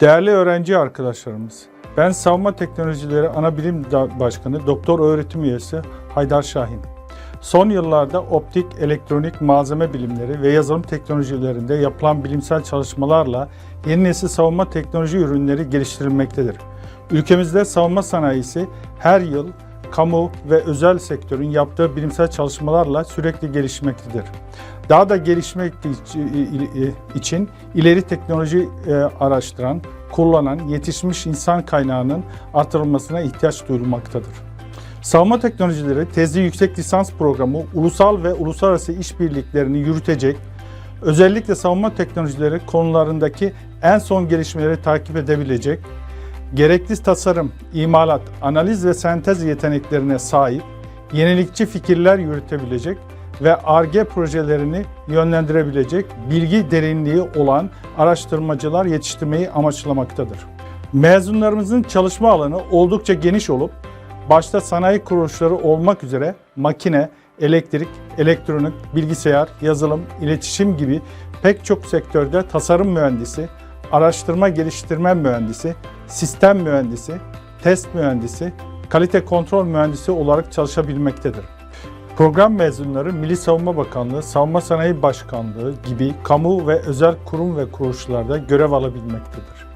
Değerli öğrenci arkadaşlarımız, ben Savunma Teknolojileri Ana Bilim Başkanı Doktor Öğretim Üyesi Haydar Şahin. Son yıllarda optik, elektronik, malzeme bilimleri ve yazılım teknolojilerinde yapılan bilimsel çalışmalarla yeni nesil savunma teknoloji ürünleri geliştirilmektedir. Ülkemizde savunma sanayisi her yıl kamu ve özel sektörün yaptığı bilimsel çalışmalarla sürekli gelişmektedir. Daha da gelişmek için ileri teknoloji e, araştıran, kullanan, yetişmiş insan kaynağının artırılmasına ihtiyaç duyulmaktadır. Savunma Teknolojileri Tezli Yüksek Lisans Programı ulusal ve uluslararası işbirliklerini yürütecek, özellikle savunma teknolojileri konularındaki en son gelişmeleri takip edebilecek, gerekli tasarım, imalat, analiz ve sentez yeteneklerine sahip, yenilikçi fikirler yürütebilecek ve ARGE projelerini yönlendirebilecek bilgi derinliği olan araştırmacılar yetiştirmeyi amaçlamaktadır. Mezunlarımızın çalışma alanı oldukça geniş olup başta sanayi kuruluşları olmak üzere makine, elektrik, elektronik, bilgisayar, yazılım, iletişim gibi pek çok sektörde tasarım mühendisi, araştırma geliştirme mühendisi, sistem mühendisi, test mühendisi, kalite kontrol mühendisi olarak çalışabilmektedir. Program mezunları Milli Savunma Bakanlığı, Savunma Sanayi Başkanlığı gibi kamu ve özel kurum ve kuruluşlarda görev alabilmektedir.